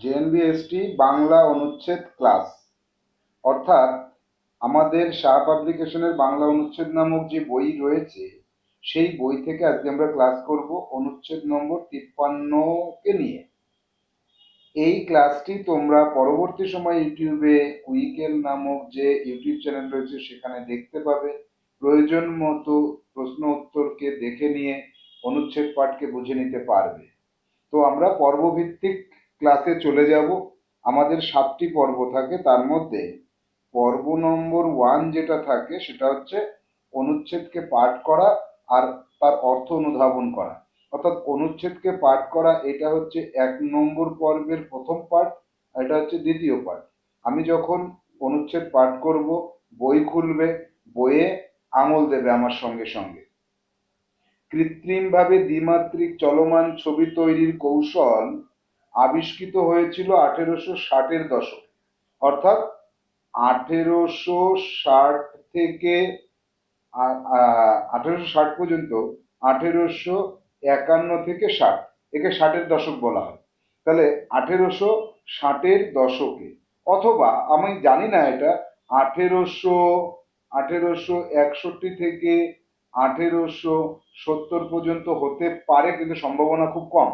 JNBST Bangla অনুচ্ছেদ class. অর্থাৎ আমাদের শাহ পাবলিকেশনের বাংলা অনুচ্ছেদ নামক যে বই রয়েছে, সেই বই থেকে আজকে আমরা ক্লাস করব অনুচ্ছেদ নম্বর তিপ্পান্নকে নিয়ে। এই ক্লাসটি তোমরা পরবর্তী সময় ইউটিউবে কুইকেল নামক যে ইউটিউব চ্যানেল রয়েছে, সেখানে দেখতে পাবে। প্রয়োজন মতো প্রশ্ন উত্তরকে দেখে নিয়ে অনুচ্ছেদ পাঠকে বুঝে নিতে পারবে। তো আমরা পর্বভিত্তিক ক্লাসে চলে যাব। আমাদের সাতটি পর্ব থাকে। তার মধ্যে পর্ব নম্বর ওয়ান যেটা থাকে, সেটা হচ্ছে অনুচ্ছেদকে পাঠ করা আর তার অর্থ অনুধাবন করা। অর্থাৎ অনুচ্ছেদকে পাঠ করা, এটা হচ্ছে এক নম্বর পর্বের প্রথম পাঠ আর এটা হচ্ছে দ্বিতীয় পাঠ আমি যখন অনুচ্ছেদ পাঠ করব, বই খুলবে, বইয়ে আঙুল দেবে আমার সঙ্গে সঙ্গে। কৃত্রিমভাবে দ্বিমাত্রিক চলমান ছবি তৈরির কৌশল আবিষ্কৃত হয়েছিল আঠেরোশো ষাটের দশকে। অর্থাৎ আঠেরোশো ষাট থেকে আঠেরোশো ষাট পর্যন্ত আঠেরোশো একান্ন থেকে ষাট, একে ষাটের দশক বলা হয়। তাহলে আঠেরোশো ষাটের দশকে, অথবা আমি জানি না এটা, আঠেরোশো আঠেরোশো একষট্টি থেকে আঠেরোশো সত্তর পর্যন্ত হতে পারে, কিন্তু সম্ভাবনা খুব কম।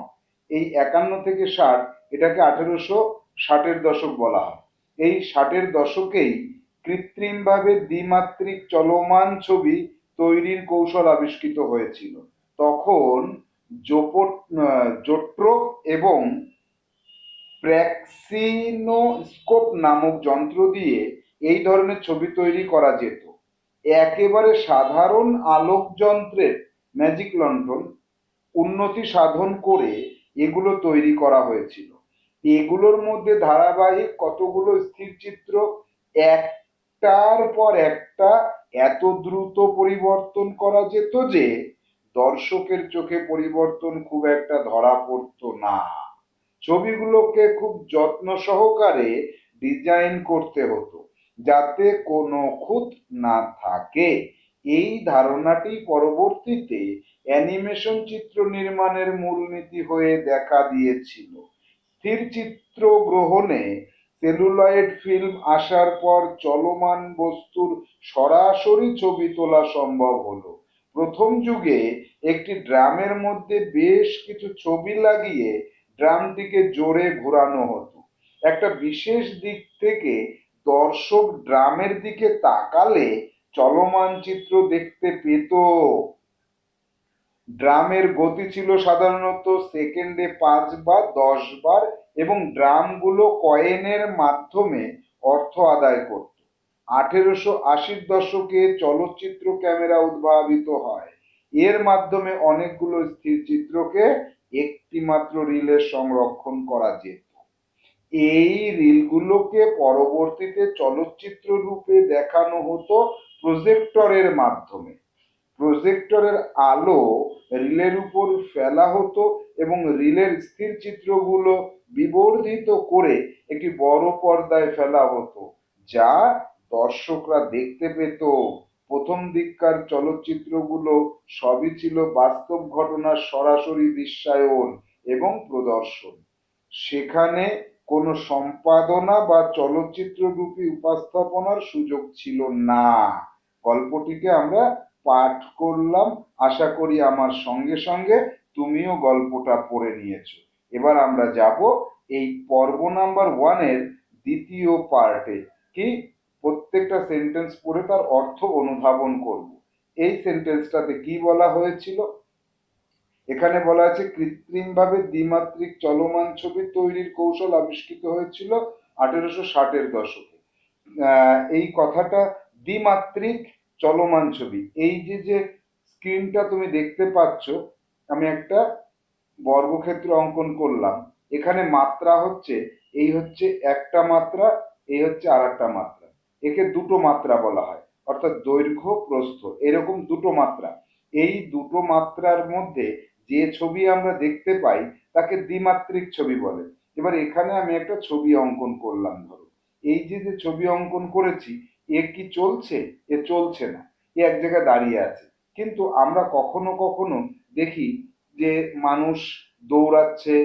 এই একান্ন থেকে ষাট এটাকে আঠেরোশো ষাটের দশক বলা হয়। এই ষাটের দশকেই কৃত্রিমভাবে দ্বিমাত্রিক চলমান ছবি তৈরির কৌশল আবিষ্কৃত হয়েছিল। তখন জোট্রোপ এবং প্র্যাক্সিনোস্কোপ নামক যন্ত্র দিয়ে এই ধরনের ছবি তৈরি করা যেত। একেবারে সাধারণ আলোক যন্ত্রের ম্যাজিক লন্ঠন উন্নতি সাধন করে এগুলো তৈরি করা হয়েছিল। এগুলোর মধ্যে ধারাবাহিক কতগুলো স্থির চিত্র? একটার পর একটা এত দ্রুত পরিবর্তন করা যেত যে দর্শকের চোখে পরিবর্তন খুব একটা ধরা পড়তো না। ছবিগুলোকে খুব যত্ন সহকারে ডিজাইন করতে হতো, যাতে কোনো খুঁত না থাকে। এই ধারণাটি পরবর্তীতে অ্যানিমেশন চিত্র নির্মাণের মূলনীতি হয়ে দেখা দিয়েছিল। স্থির চিত্র গ্রহণে সেলুলয়েড ফিল্ম আসার পর চলমান বস্তুর সরাসরি ছবি তোলা সম্ভব হলো। প্রথম যুগে একটি ড্রামের মধ্যে বেশ কিছু ছবি লাগিয়ে ড্রামটিকে জোরে ঘোরানো হতো। একটা বিশেষ দিক থেকে দর্শক ড্রামের দিকে তাকালে চলমান চিত্র দেখতে পেত। ড্রামের গতি ছিল সাধারণত সেকেন্ডে পাঁচ বার দশ বার এবং ড্রামগুলো কয়েনের মাধ্যমে অর্থ আদায় করত। আঠেরোশো আশির দশকে চলচ্চিত্র ক্যামেরা উদ্ভাবিত হয়। এর মাধ্যমে অনেকগুলো স্থির চিত্রকে একটি মাত্র রিলে সংরক্ষণ করা যেত। এই রিলগুলোকে পরবর্তীতে চলচ্চিত্র রূপে দেখানো হতো প্রজেক্টরের মাধ্যমে। প্রজেক্টরের আলো রিলের উপর ফেলা হতো এবং রিলের স্থির চিত্রগুলো বিবর্ধিত করে একটি বড় পর্দায় ফেলা হতো, যা দর্শকরা দেখতে পেত। প্রথম দিককার চলচ্চিত্রগুলো সবই ছিল বাস্তব ঘটনার সরাসরি দৃশ্যায়ন এবং প্রদর্শন। সেখানে কোনো সম্পাদনা বা চলচ্চিত্র রূপী উপস্থাপনার সুযোগ ছিল না। গল্পটিকে আমরা পাঠ করলাম। আশা করি আমার সঙ্গে সঙ্গে তুমিও গল্পটা পড়ে নিয়েছো। এবার আমরা যাব এই পর্ব নাম্বার ওয়ানের দ্বিতীয় পার্টে কি? প্রত্যেকটা সেন্টেন্স পড়ে তার অর্থ অনুধাবন করব। এই সেন্টেন্সটাতে কি বলা হয়েছিল? এখানে বলা আছে, কৃত্রিমভাবে দ্বিমাত্রিক চলমান ছবি তৈরির কৌশল আবিষ্কৃত হয়েছিল আঠেরোশো ষাটের দশকে। এই কথাটা দ্বিমাত্রিক চলমান ছবি। এই যে যে স্ক্রিনটা তুমি দেখতে পাচ্ছ, আমি একটা বর্গক্ষেত্র অঙ্কন করলাম। এখানে মাত্রা হচ্ছে, এই হচ্ছে একটা মাত্রা, এই হচ্ছে আর একটা মাত্রা। একে দুটো মাত্রা বলা হয়, অর্থাৎ দৈর্ঘ্য, প্রস্থ, এরকম দুটো মাত্রা। এই দুটো মাত্রার মধ্যে যে ছবি আমরা দেখতে পাই, তাকে দ্বিমাত্রিক ছবি বলে। এবার এখানে আমি একটা ছবি অঙ্কন করলাম, ধরো। এই যে যে ছবি অঙ্কন করেছি এ কি চলছে? এ চলছে না। এ এক জায়গায় দাঁড়িয়ে আছে। কিন্তু আমরা কখনো কখনো দেখি যে, মানুষ দৌড়াচ্ছে,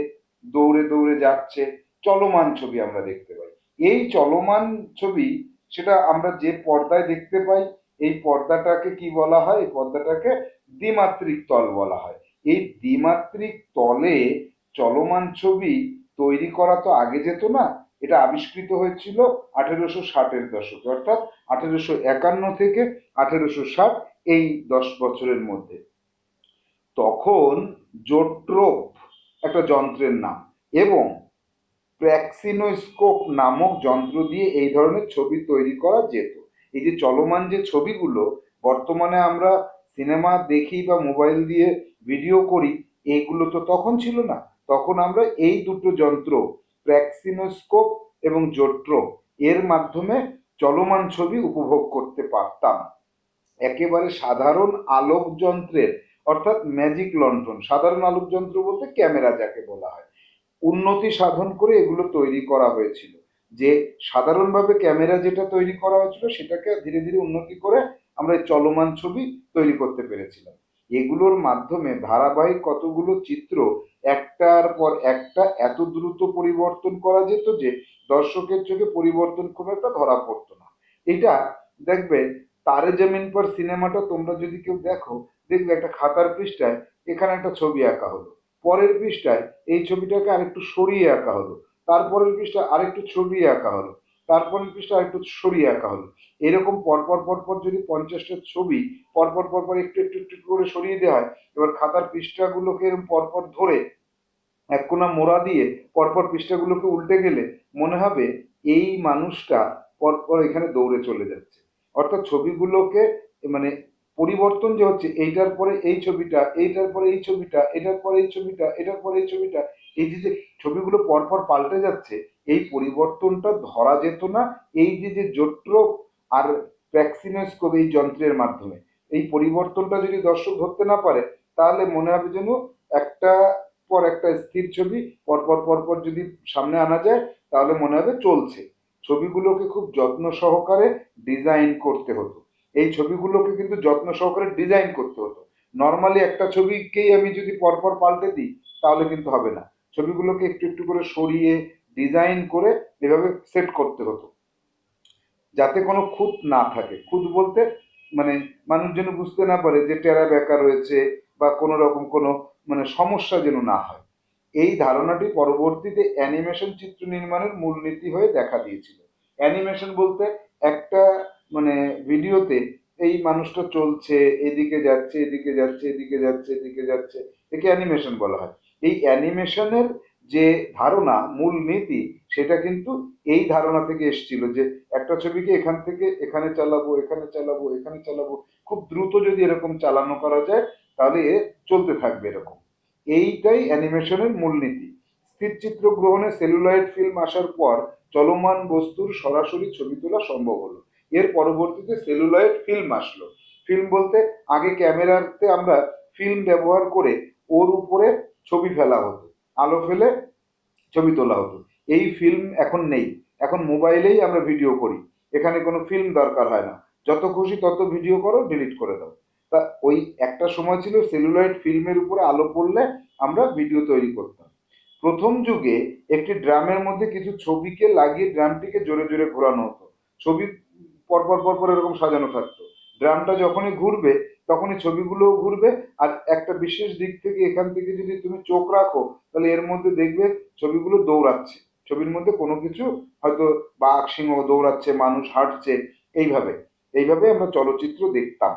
দৌড়ে দৌড়ে যাচ্ছে, চলমান ছবি আমরা দেখতে পাই। এই চলমান ছবি, সেটা আমরা যে পর্দায় দেখতে পাই, এই পর্দাটাকে কি বলা হয়? এই পর্দাটাকে দ্বিমাত্রিক তল বলা হয়। এই দ্বিমাত্রিক তলে চলমান ছবি তৈরি করা তো আগে যেত না, এটা আবিষ্কৃত হয়েছিল আঠেরোশো ষাটের দশকে, অর্থাৎ আঠেরোশো একান্ন থেকে আঠেরোশো ষাট এই দশ বছরের মধ্যে। তখন জোট্রোপ একটা যন্ত্রের নাম এবং প্র্যাক্সিনোস্কোপ নামক যন্ত্র দিয়ে এই ধরনের ছবি তৈরি করা যেত। এই যে চলমান যে ছবিগুলো, বর্তমানে আমরা সিনেমা দেখি বা মোবাইল দিয়ে ভিডিও করি এইগুলো তো তখন ছিল না। তখন আমরা এই দুটো যন্ত্র, প্র্যাক্সিনোস্কোপ এবং জোট্রোপ এর মাধ্যমে চলমান ছবি উপভোগ করতে পারতাম। একেবারে সাধারণ আলোক যন্ত্রের অর্থাৎ ম্যাজিক লন্ঠন সাধারণ আলোক যন্ত্র বলতে ক্যামেরা যাকে বলা হয়, উন্নতি সাধন করে এগুলো তৈরি করা হয়েছিল। যে সাধারণভাবে ক্যামেরা যেটা তৈরি করা হয়েছিল, সেটাকে ধীরে ধীরে উন্নতি করে আমরা চলমান ছবি তৈরি করতে পেরেছিলাম। এগুলোর মাধ্যমে ধারাবাহিক কতগুলো চিত্র একটার পর একটা এত দ্রুত পরিবর্তন করা যেত যে দর্শকের চোখে পরিবর্তন খুব একটা ধরা পড়তো না। এটা দেখবে তারে জমিন পর সিনেমাটা তোমরা যদি কেউ দেখো, দেখবে একটা খাতার পৃষ্ঠায় এখানে একটা ছবি আঁকা হলো। পরের পৃষ্ঠায় এই ছবিটাকে আরেকটু সরিয়ে আঁকা হলো। তারপরের পৃষ্ঠায় আরেকটু ছবি আঁকা হলো। তারপরের পৃষ্ঠা আরেকটু সরিয়ে আঁকা হলো। এরকম পরপর পরপর যদি পঞ্চাশটা ছবি পরপর পরপর একটু একটু একটু করে সরিয়ে দেওয়া হয়, এবার খাতার পৃষ্ঠাগুলোকে এরকম পরপর ধরে এক কোনা মোড়া দিয়ে পরপর পৃষ্ঠাগুলোকে উল্টে গেলে মনে হবে এই মানুষটা পরপর এখানে দৌড়ে চলে যাচ্ছে। অর্থাৎ ছবিগুলোকে মানে পরিবর্তন যে হচ্ছে, এইটার পরে এই ছবিটা, এইটার পরে এই ছবিটা, এটার পরে এই ছবিটা, এটার পরে এই ছবিটা, এই যে ছবিগুলো পরপর পাল্টে যাচ্ছে এই পরিবর্তনটা ধরা যেত না। এই যে যে জোট্র আর প্যাক্সিনোস্কোপ এই যন্ত্রের মাধ্যমে, এই পরিবর্তনটা যদি দর্শক ধরতে না পারে, তাহলে মনে হবে যেন একটা পর একটা স্থির ছবি পরপর পরপর যদি সামনে আনা যায়, তাহলে মনে হবে চলছে। ছবিগুলোকে খুব যত্ন সহকারে ডিজাইন করতে হতো। এই ছবিগুলোকে কিন্তু যত্ন সহকারে ডিজাইন করতে হতো। নর্মালি একটা ছবিকেই আমি যদি পরপর পাল্টে দিই, তাহলে কিন্তু হবে না। ছবিগুলোকে একটু একটু করে সরিয়ে ডিজাইন করে এভাবে সেট করতে হতো। যাতে কোনো খুঁত না থাকে। খুঁত বলতে মানে মানুষ যেন বুঝতে না পারে যে টেরা বেকা রয়েছে বা কোনো রকম কোনো মানে সমস্যা যেন না হয়। এই ধারণাটি পরবর্তীতে অ্যানিমেশন চিত্র নির্মাণের মূলনীতি হয়ে দেখা দিয়েছিল। অ্যানিমেশন বলতে একটা মানে ভিডিওতে এই মানুষটা চলছে, এদিকে যাচ্ছে এদিকে যাচ্ছে এদিকে যাচ্ছে এদিকে যাচ্ছে, একে অ্যানিমেশন বলা হয়। এই অ্যানিমেশনের যে ধারণা, মূল নীতি, সেটা কিন্তু এই ধারণা থেকে এসেছিল যে একটা ছবিকে এখান থেকে এখানে চালাবো এখানে চালাবো এখানে চালাবো, খুব দ্রুত যদি এরকম চালানো করা যায়, তাহলে এ চলতে থাকবে এরকম। এইটাই অ্যানিমেশনের মূলনীতি স্থিরচিত্র গ্রহণে সেলুলয়েড ফিল্ম আসার পর চলমান বস্তুর সরাসরি ছবি তোলা সম্ভব হলো। এর পরবর্তীতে সেলুলয়েড ফিল্ম আসলো। ফিল্ম বলতে আগে ক্যামেরাতে আমরা ফিল্ম ব্যবহার করে ওর উপরে ছবি ফেলা হতো। আলো ফেলে ছবি তোলা হতো। এই ফিল্ম এখন নেই। এখন মোবাইলেই আমরা ভিডিও করি। এখানে কোনো ফিল্ম দরকার হয় না। যত খুশি তত ভিডিও করো ডিলিট করে দাও। তা ওই একটা সময় ছিল সেলুলয়েড ফিল্মের উপরে আলো পড়লে আমরা ভিডিও তৈরি করতাম। প্রথম যুগে একটি ড্রামের মধ্যে কিছু ছবিকে লাগিয়ে ড্রামটিকে জোরে জোরে ঘোরানো হতো। ছবি পরপর পরপর এরকম সাজানো থাকতো। ড্রামটা যখনই ঘুরবে তখনই ছবিগুলোও ঘুরবে। আর একটা বিশেষ দিক থেকে এখান থেকে যদি তুমি চোখ রাখো, তাহলে এর মধ্যে দেখবে ছবিগুলো দৌড়াচ্ছে। ছবির মধ্যে কোনো কিছু হয়তো বাঘ সিংহ দৌড়াচ্ছে, মানুষ হাঁটছে, এইভাবে। এইভাবে আমরা চলচ্চিত্র দেখতাম।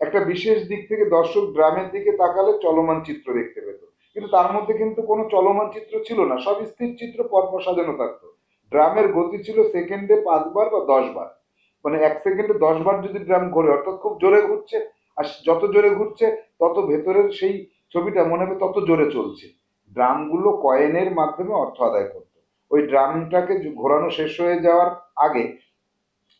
একটা বিশেষ দিক থেকে দর্শক ড্রামের দিকে তাকালে চলমান চিত্র দেখতে পেত। কিন্তু তার মধ্যে কিন্তু কোনো চলমান চিত্র ছিল না, সব স্থির চিত্র পরপর সাজানো থাকতো। ড্রামের গতি ছিল সেকেন্ডে পাঁচবার বা দশ বার মানে এক সেকেন্ডে দশ বার যদি ড্রাম ঘোরে, অর্থাৎ খুব জোরে ঘুরছে আর যত জোরে ঘুরছে, তত ভেতরের সেই ছবিটা মনে হবে তত জোরে চলছে। ড্রামগুলো কয়েনের মাধ্যমে অর্থ আদায় করতো। ওই ড্রামটাকে ঘোরানো শেষ হয়ে যাওয়ার আগে,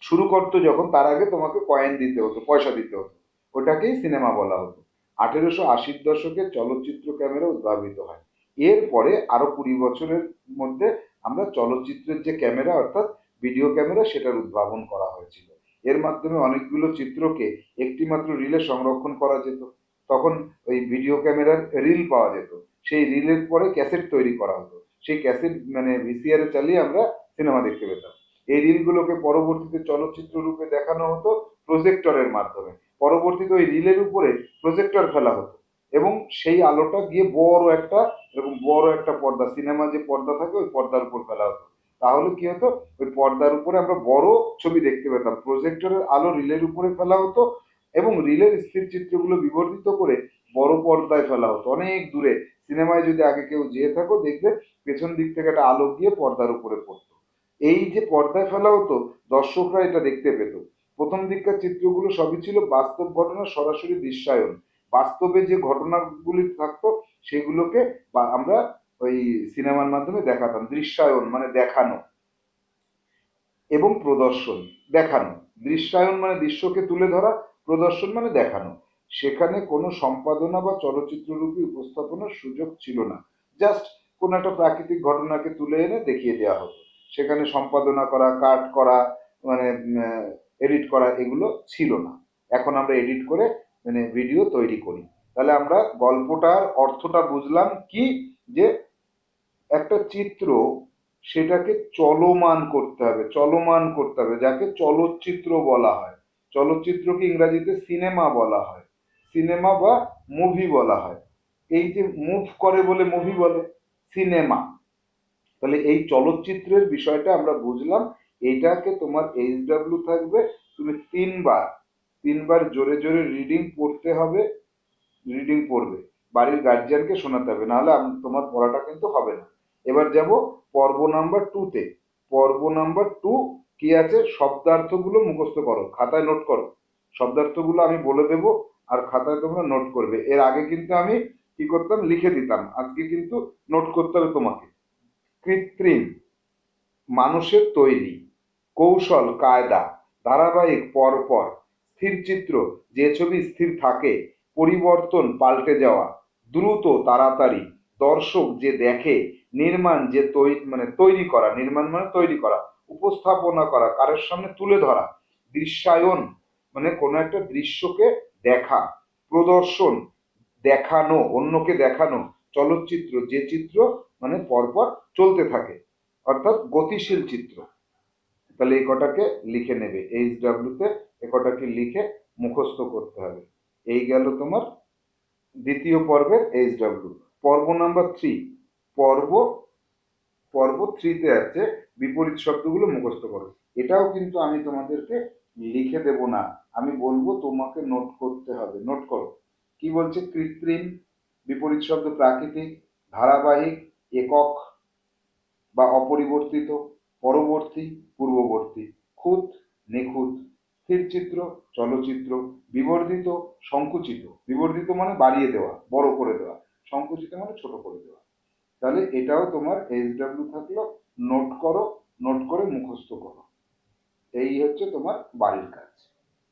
শুরু করতো যখন, তার আগে তোমাকে কয়েন দিতে হতো, পয়সা দিতে হতো। ওটাকেই সিনেমা বলা হতো। আঠেরোশো আশির দশকে চলচ্চিত্র ক্যামেরা উদ্ভাবিত হয়। এরপরে আরও কুড়ি বছরের মধ্যে আমরা চলচ্চিত্রের যে ক্যামেরা, অর্থাৎ ভিডিও ক্যামেরা, সেটার উদ্ভাবন করা হয়েছিল। এর মাধ্যমে অনেকগুলো চিত্রকে একটি মাত্র রিলে সংরক্ষণ করা যেত। তখন ওই ভিডিও ক্যামেরার রিল পাওয়া যেত। সেই রিলের পরে ক্যাসেট তৈরি করা হতো। সেই ক্যাসেট মানে ভিসিআর চালিয়ে আমরা সিনেমা দেখতে পেতাম। এই রিলগুলোকে পরবর্তীতে চলচ্চিত্র রূপে দেখানো হতো প্রজেক্টরের মাধ্যমে। পরবর্তীতে ওই রিলের উপরে প্রজেক্টর ফেলা হতো। এবং সেই আলোটা গিয়ে বড় একটা, এরকম বড় একটা পর্দা সিনেমা যে পর্দা থাকে, ওই পর্দার উপর ফেলা হতো। তাহলে কি হতো? ওই পর্দার উপরে আমরা বড় ছবি দেখতে পেতাম। প্রজেক্টরের আলো রিলের উপরে ফেলা হতো এবং রিলের স্থির চিত্রগুলো বিবর্ধিত করে বড় পর্দায় ফেলা হতো। অনেক দূরে। সিনেমায় যদি আগে কেউ যেয়ে থাকো, দেখবে পেছন দিক থেকে একটা আলো দিয়ে পর্দার উপরে পড়তো। এই যে পর্দায় ফেলা হতো, দর্শকরা এটা দেখতে পেত। প্রথম দিককার চিত্রগুলো সবই ছিল বাস্তব ঘটনা, সরাসরি দৃশ্যায়ন। বাস্তবে যে ঘটনাগুলি থাকতো, সেগুলোকে আমরা ওই সিনেমার মাধ্যমে দেখাতাম, দৃশ্যায়ন মানে দেখানো এবং প্রদর্শন, দেখানো। দৃশ্যায়ন মানে দৃশ্যকে তুলে ধরা, প্রদর্শন মানে দেখানো। সেখানে কোনো সম্পাদনা বা চলচ্চিত্ররূপী উপস্থাপনার সুযোগ ছিল না। জাস্ট কোনো একটা প্রাকৃতিক ঘটনাকে তুলে এনে দেখিয়ে দেওয়া হতো। সেখানে সম্পাদনা করা, কাট করা মানে এডিট করা এগুলো ছিল না। এখন আমরা এডিট করে মানে ভিডিও তৈরি করি। তাহলে আমরা গল্পটার অর্থটা বুঝলাম কি? যে একটা চিত্র সেটাকে চলমান করতে হবে, চলমান করতে হবে, যাকে চলচ্চিত্র বলা হয়। চলচ্চিত্রকে ইংরাজিতে সিনেমা বলা হয়, সিনেমা বা মুভি বলা হয়। এই যে মুভ করে বলে মুভি বলে, সিনেমা। তাহলে এই চলচ্চিত্রের বিষয়টা আমরা বুঝলাম এইটাকে তোমার এইচ ডাব্লিউ থাকবে, তুমি তিনবার তিনবার জোরে জোরে রিডিং পড়তে হবে, রিডিং পড়বে। বাড়ির গার্জিয়ানকে শোনাতে হবে, নাহলে তোমার পড়াটা কিন্তু হবে না। এবার যাব পর্ব নাম্বার টুতে পর্ব নাম্বার টু কি আছে? শব্দার্থগুলো মুখস্থ করো, খাতায় নোট করো। শব্দার্থগুলো আমি বলে দেব আর খাতায় তোমরা নোট করবে। এর আগে কিন্তু আমি কি করতাম? লিখে দিতাম। আজকে কিন্তু নোট করতে হবে তোমাকে। কৃত্রিম, মানুষের তৈরি, কৌশল, কায়দা, ধারাবাহিক, পরপর, স্থির চিত্র, যে ছবি স্থির থাকে, পরিবর্তন, পাল্টে যাওয়া, দ্রুত, তাড়াতাড়ি, দর্শক যে দেখে নির্মাণ যে তৈরি মানে তৈরি করা, নির্মাণ মানে তৈরি করা, উপস্থাপনা করা, কারের সামনে তুলে ধরা, দৃশ্যায়ন মানে কোনো একটা দৃশ্যকে দেখা, প্রদর্শন, দেখানো, অন্যকে দেখানো, চলচ্চিত্র, যে চিত্র মানে পরপর চলতে থাকে, অর্থাৎ গতিশীল চিত্র। তাহলে এই কটাকে লিখে নেবে এইচ ডাব্লিউতে এ কটাকে লিখে মুখস্থ করতে হবে। এই গেল তোমার দ্বিতীয় পর্বের এইচ ডাব্লিউ পর্ব নাম্বার থ্রি পর্ব পর্ব থ্রিতে আছে, বিপরীত শব্দগুলো মুখস্থ করো। এটাও কিন্তু আমি তোমাদেরকে লিখে দেব না। আমি বলব তোমাকে নোট করতে হবে। নোট করো। কি বলছে? কৃত্রিম, বিপরীত শব্দ প্রাকৃতিক, ধারাবাহিক, একক বা অপরিবর্তিত, পরবর্তী, পূর্ববর্তী, খুঁত, নিখুঁত স্থিরচিত্র চলচ্চিত্র, বিবর্ধিত, সংকুচিত। বিবর্ধিত মানে বাড়িয়ে দেওয়া, বড় করে দেওয়া। সংকুচিত মানে ছোট করে দেওয়া। তাহলে এটাও তোমার এইচ ডাব্লিউ থাকল নোট করো নোট করে মুখস্থ করো। এই হচ্ছে তোমার বাড়ির কাজ।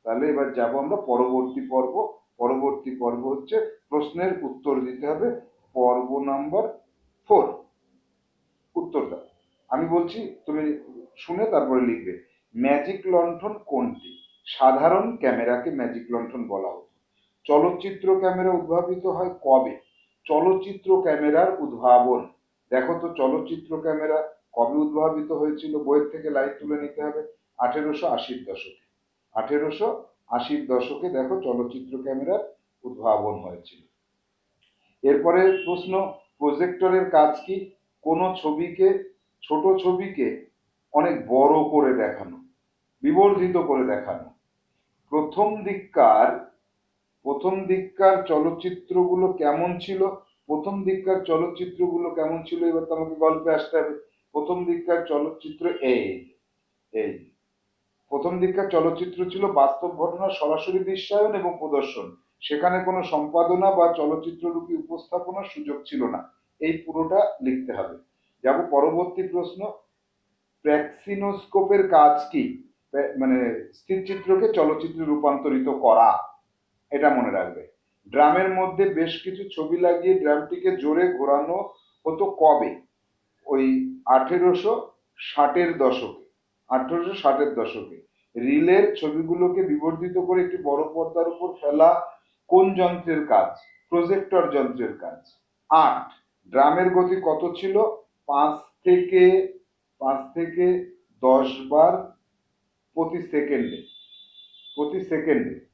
তাহলে এবার যাব আমরা পরবর্তী পর্ব। পরবর্তী পর্ব হচ্ছে প্রশ্নের উত্তর দিতে হবে। পর্ব নাম্বার ফোর উত্তর দাও আমি বলছি, তুমি শুনে তারপরে লিখবে। ম্যাজিক লণ্ঠন কোনটি? সাধারণ ক্যামেরাকে ম্যাজিক লণ্ঠন বলা হতো। চলচ্চিত্র ক্যামেরা উদ্ভাবিত হয় কবে? চলচ্চিত্র ক্যামেরার উদ্ভাবন। দেখো তো, চলচ্চিত্র ক্যামেরা কবে উদ্ভাবিত হয়েছিল? বইয়ের থেকে লাইন তুলে নিতে হবে আঠেরোশো আশির দশকে। আঠেরোশো আশির দশকে দেখো চলচ্চিত্র ক্যামেরার উদ্ভাবন হয়েছিল। এরপরে প্রশ্ন, প্রজেক্টরের কাজ কি? কোনো ছবিকে, ছোট ছবিকে অনেক বড় করে দেখানো, বিবর্ধিত করে দেখানো। প্রথম দিককার প্রথম দিককার চলচ্চিত্রগুলো কেমন ছিল? প্রথম দিককার চলচ্চিত্রগুলো কেমন ছিল? এবার তো আমাকে গল্পে আসতে হবে। প্রথম দিককার চলচ্চিত্র এই এই প্রথম দিককার চলচ্চিত্র ছিল বাস্তব ঘটনার সরাসরি দৃশ্যায়ন এবং প্রদর্শন। সেখানে কোনো সম্পাদনা বা চলচ্চিত্ররূপী উপস্থাপনার সুযোগ ছিল না। এই পুরোটা লিখতে হবে। যাব পরবর্তী প্রশ্ন। প্র্যাক্সিনোস্কোপের কাজ কি? মানে স্থিরচিত্রকে চলচ্চিত্রে রূপান্তরিত করা। এটা মনে রাখবে। ড্রামের মধ্যে বেশ কিছু ছবি লাগিয়ে ড্রামটিকে জোরে ঘোরানো হতো কবে? ওই আঠেরোশো ষাটের দশকে। আঠেরোশো ষাটের দশকে। রিলের ছবিগুলোকে বিবর্ধিত করে একটি বড় পর্দার উপর ফেলা কোন যন্ত্রের কাজ? প্রজেক্টর যন্ত্রের কাজ। আট। ড্রামের গতি কত ছিল? পাঁচ থেকে পাঁচ থেকে দশ বার প্রতি সেকেন্ডে। প্রতি সেকেন্ডে।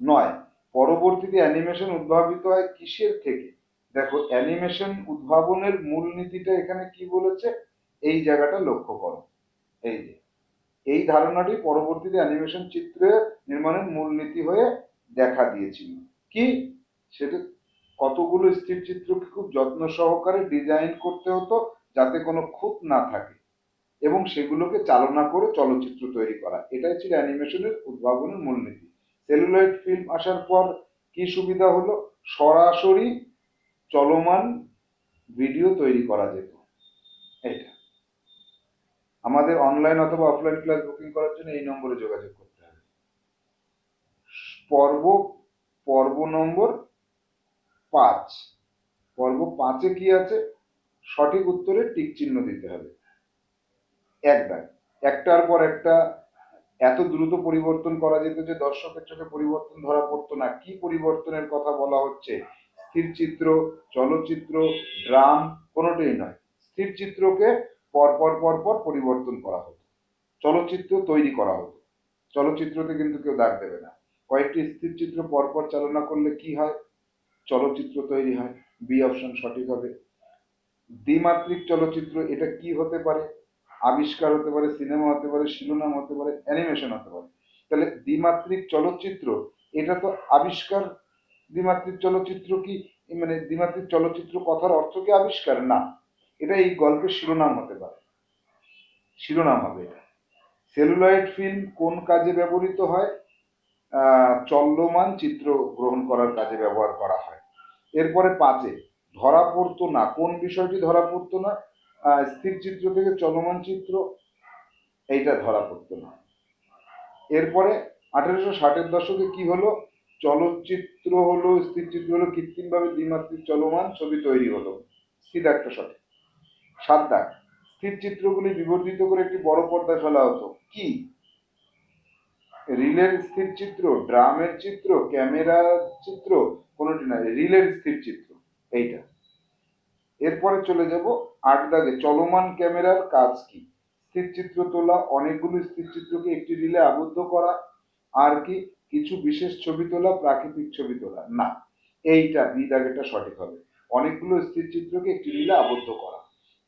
নয়, পরবর্তীতে অ্যানিমেশন উদ্ভাবিত হয় কিসের থেকে? দেখো, অ্যানিমেশন উদ্ভাবনের মূলনীতিটা এখানে কি বলেছে? এই জায়গাটা লক্ষ্য করো। এই যে, এই ধারণাটি পরবর্তীতে অ্যানিমেশন চিত্রে নির্মাণের মূলনীতি হয়ে দেখা দিয়েছিল। কি? সেটা কতগুলো স্থির চিত্রকে খুব যত্ন সহকারে ডিজাইন করতে হতো যাতে কোনো খুঁত না থাকে এবং সেগুলোকে চালনা করে চলচ্চিত্র তৈরি করা। এটাই ছিল অ্যানিমেশনের উদ্ভাবনের মূলনীতি। সেলুলয়েড ফিল্ম আসার পর কি সুবিধা হলো? সরাসরি চলমান ভিডিও তৈরি করা যেত। এটা আমাদের অনলাইন অথবা অফলাইন ক্লাস বুকিং করার জন্য এই নম্বরে যোগাযোগ করতে হবে। পর্ব পর্ব নম্বর পাঁচ। পর্ব পাঁচে কি আছে? সঠিক উত্তরে টিক চিহ্ন দিতে হবে। এক দাগ একটার পর একটা এত দ্রুত পরিবর্তন করা যেত যে দর্শকের চোখে পরিবর্তন ধরা পড়তো না। কি পরিবর্তনের কথা বলা হচ্ছে? স্থির চিত্র, চলচ্চিত্র, ড্রাম কোনোটাই নয়। স্থির চিত্রকে পর পর পর পর পরিবর্তন করা হতো। চলচ্চিত্র তৈরি করা হতো। চলচ্চিত্রতে কিন্তু কেউ দাগ দেবে না। কয়েকটি স্থির চিত্র পরপর চালনা করলে কি হয়? চলচ্চিত্র তৈরি হয়। বি অপশন সঠিক হবে। দ্বিমাত্রিক চলচ্চিত্র এটা কি হতে পারে? আবিষ্কার হতে পারে, সিনেমা হতে পারে, শিরোনাম হতে পারে, অ্যানিমেশন হতে পারে। তাহলে দ্বিমাত্রিক চলচ্চিত্র, এটা তো আবিষ্কার, দ্বিমাত্রিক চলচ্চিত্র কি? মানে দ্বিমাত্রিক চলচ্চিত্র কথার অর্থ কি আবিষ্কার? না। এটা এই গল্পের শিরোনাম হতে পারে। শিরোনাম হবে এটা। সেলুলয়েড ফিল্ম কোন কাজে ব্যবহৃত হয়? চলমান চিত্র গ্রহণ করার কাজে ব্যবহার করা হয়। এরপরে পাঁচে, ধরা পড়তো না। কোন বিষয়টি ধরা পড়তো না? স্থির চিত্র থেকে চলমান চিত্র, এইটা ধরা পড়তো না। এরপরে আঠেরোশো ষাটের দশকে কি হলো? চলচ্চিত্র হলো, স্থির চিত্র হলো, কৃত্রিমভাবে দ্বিমাত্রিক চলমান ছবি তৈরি হলো। স্থির একটা সঠিক সাত দাগ স্থির চিত্রগুলি বিবর্ধিত করে একটি বড় পর্দায় ফেলা হতো। কি? রিলের স্থির চিত্র, ড্রামের চিত্র ক্যামেরার চিত্র, কোনোটি না, রিলের স্থির চিত্র, এইটা। এরপরে চলে যাব আট দাগে চলমান ক্যামেরার কাজ কি? স্থির চিত্র তোলা, অনেকগুলো স্থির চিত্রকে একটি রিলে আবদ্ধ করা, আর কি কিছু বিশেষ ছবি তোলা, প্রাকৃতিক ছবি তোলা? না, এইটা বি দাগেটা সঠিক হবে। অনেকগুলো স্থির চিত্রকে একটি রিলে আবদ্ধ করা।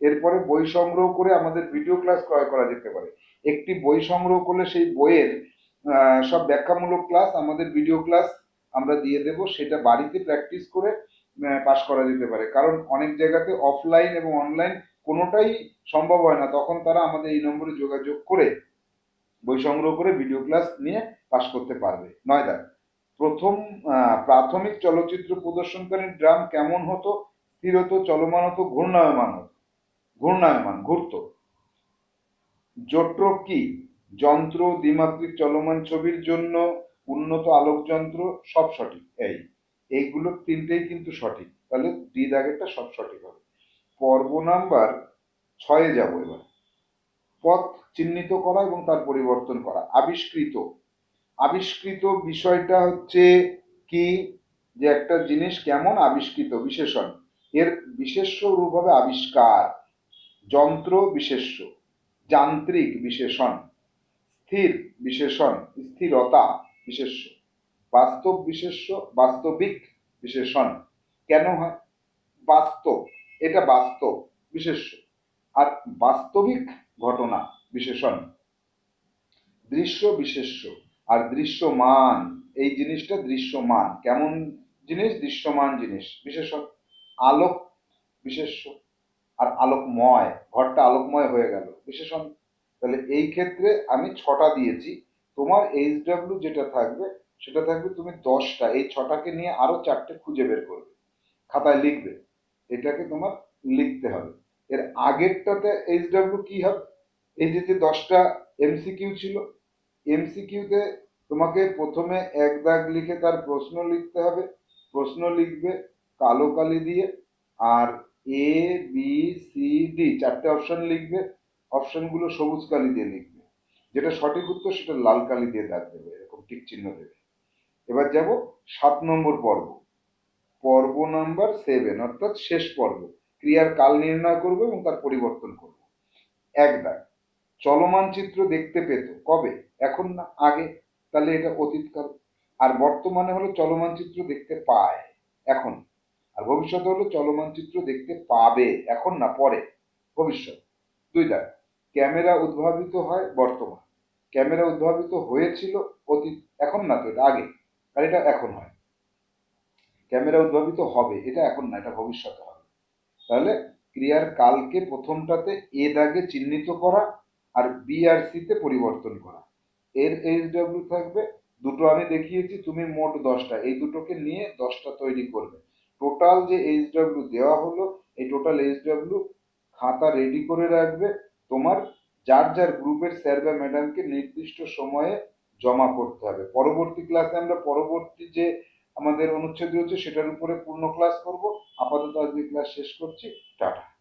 এরপরে বই সংগ্রহ করে আমাদের ভিডিও ক্লাস ক্রয় করা যেতে পারে। একটি বই সংগ্রহ করলে সেই বইয়ের সব ব্যাখ্যামূলক ক্লাস, আমাদের ভিডিও ক্লাস আমরা দিয়ে দেব। সেটা বাড়িতে প্র্যাকটিস করে পাশ করা যেতে পারে। কারণ অনেক জায়গাতে অফলাইন এবং অনলাইন কোনোটাই সম্ভব হয় না। তখন তারা আমাদের এই নম্বরে যোগাযোগ করে, বই সংগ্রহ করে ভিডিও ক্লাস নিয়ে পাশ করতে পারবে। নয় দাগ প্রথম প্রাথমিক চলচ্চিত্র প্রদর্শনকারী ড্রাম কেমন হতো? স্থির হতো, চলমান হতো, ঘূর্ণায়মান হতো। ঘূর্ণায়মান, ঘুরতো। জোট্রক কি? যন্ত্র, দ্বিমাত্রিক চলমান ছবির জন্য উন্নত আলোক যন্ত্র সব সঠিক। এই। এইগুলো তিনটেই কিন্তু সঠিক। তাহলে ডি দাগেরটা সব সঠিক হবে। পর্ব নাম্বার ছয়ে যাব এবার। পথ চিহ্নিত করা এবং তার পরিবর্তন করা, আবিষ্কৃত। আবিষ্কৃত বিষয়টা হচ্ছে কি? যে একটা জিনিস কেমন আবিষ্কৃত? বিশেষণ। এর বিশেষ্য রূপ হবে আবিষ্কার। যন্ত্র বিশেষ্য। যান্ত্রিক বিশেষণ। স্থির বিশেষণ। স্থিরতা বিশেষ্য। বাস্তব বিশেষ্য, বাস্তবিক বিশেষণ। কেন হয়? বাস্তব, এটা বাস্তব বিশেষ্য। আর বাস্তবিক ঘটনা, বিশেষণ। দৃশ্য বিশেষ্য আর দৃশ্যমান, এই জিনিসটা দৃশ্যমান। কেমন জিনিস? দৃশ্যমান জিনিস, বিশেষণ। আলোক বিশেষ্য আর আলোকময়, ঘরটা আলোকময় হয়ে গেল, বিশেষণ। তাহলে এই ক্ষেত্রে আমি ছটা দিয়েছি। তোমার এইচ যেটা থাকবে সেটা থাকবে তুমি দশটা, এই ছটাকে নিয়ে আরও চারটে খুঁজে বের করবে। খাতায় লিখবে। এটাকে তোমার লিখতে হবে। এর আগেরটাতে এইচ ডাব্লিউ কি হবে? এই যে যে দশটা এমসিকিউ ছিল এমসিকিউতে তোমাকে প্রথমে এক দাগ লিখে তার প্রশ্ন লিখতে হবে। প্রশ্ন লিখবে কালো কালি দিয়ে আর এ বি সি ডি চারটে অপশন লিখবে। অপশনগুলো সবুজ কালি দিয়ে লিখবে। যেটা সঠিক উত্তর সেটা লাল কালি দিয়ে দাগ দেবে, এরকম টিক চিহ্ন দেবে। এবার যাব সাত নম্বর পর্ব। পর্ব নাম্বার সেভেন অর্থাৎ শেষ পর্ব। ক্রিয়ার কাল নির্ণয় করব এবং তার পরিবর্তন করব। এক দাগ। চলমান চিত্র দেখতে পেত। কবে? এখন না? আগে? তাহলে এটা অতীতকাল আর বর্তমানে হলো চলমান চিত্র দেখতে পায়। এখন। আর ভবিষ্যতে হলো চলমান চিত্র দেখতে পাবে। এখন না? পরে। ভবিষ্যৎ। দুই দাগ। ক্যামেরা উদ্ভাবিত হয় বর্তমান। ক্যামেরা উদ্ভাবিত হয়েছিল অতীত। এখন না তো এটা আগে? আর এটা এখন হয়। ক্যামেরা উদ্ভাবিত হবে, এটা এখন না, এটা ভবিষ্যতে হবে। তাহলে ক্রিয়ার কালকে প্রথমটাতে এ দাগে চিহ্নিত করা আর বি আর সিতে পরিবর্তন করা। এর এইচ ডাব্লিউ থাকবে, দুটো আমি দেখিয়েছি, তুমি মোট দশটা। এই দুটোকে নিয়ে দশটা তৈরি করবে। টোটাল যে এইচ ডাব্লিউ দেওয়া হলো, এই টোটাল এইচ ডাব্লিউ খাতা রেডি করে রাখবে। তোমার যার যার গ্রুপের স্যার বা ম্যাডামকে নির্দিষ্ট সময়ে জমা করতে হবে। পরবর্তী ক্লাসে আমরা পরবর্তী যে আমাদের অনুচ্ছেদ রয়েছে, সেটার উপরে পূর্ণ ক্লাস করব। আপাতত আজকে ক্লাস শেষ করছি। টাটা।